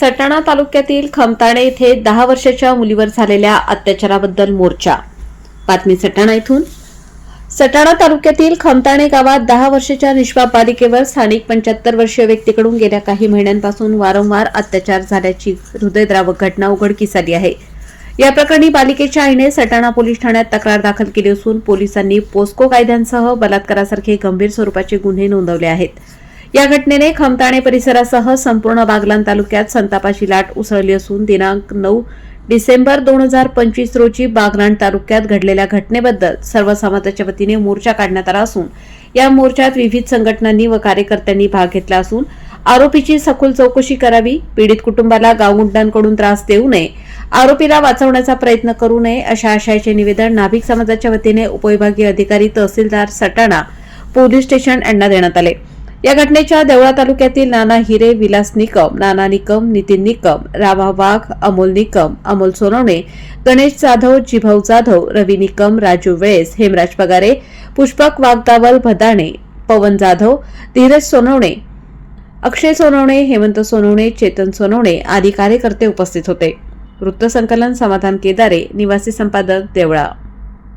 सटाणा तालुक्यातील खमताणे येथे दहा वर्षाच्या मुलीवर झालेल्या अत्याचाराबद्दल मोर्चा. बातमी सटाणा इथून. सटाणा तालुक्यातील खमताणे गावात दहा वर्षाच्या निष्पा बालिकेवर स्थानिक पंच्याहत्तर वर्षीय व्यक्तीकडून गेल्या काही महिन्यांपासून वारंवार अत्याचार झाल्याची हृदयद्रावक घटना उघडकीस आली आहे. या प्रकरणी पालिकेच्या आईने सटाणा पोलीस ठाण्यात तक्रार दाखल केली असून पोलिसांनी पोस्को कायद्यांसह बलात्कारासारखे गंभीर स्वरूपाचे गुन्हे नोंदवले आहेत. या घटनेने खमताणे परिसरासह संपूर्ण बागलान तालुक्यात संतापाची लाट उसळली असून दिनांक नऊ डिसेंबर दोन हजार पंचवीस रोजी बागलाण तालुक्यात घडलेल्या घटनेबद्दल सर्व समाजाच्या वतीने मोर्चा काढण्यात आला असून या मोर्चात विविध संघटनांनी व कार्यकर्त्यांनी भाग घेतला असून आरोपीची सखोल चौकशी करावी पीडित कुटुंबाला गावगुंडांकडून त्रास देऊ नये आरोपीला वाचवण्याचा प्रयत्न करू नये अशा आशयाचे निवेदन नाभिक समाजाच्या वतीने उपविभागीय अधिकारी तहसीलदार सटाणा पोलीस स्टेशन यांना देण्यात आले. या घटनेच्या देवळा तालुक्यातील नाना हिरे विलास निकम नाना निकम नितीन निकम रामा वाघ अमोल निकम अमोल सोनवणे गणेश जाधव जिभाऊ जाधव रवी निकम राजू वेस हेमराज पगारे पुष्पक वागदावल भदाणे पवन जाधव धीरज सोनवणे अक्षय सोनवणे हेमंत सोनवणे चेतन सोनवणे आदी कार्यकर्ते उपस्थित होते. वृत्तसंकलन समाधान केदारे निवासी संपादक देवळा.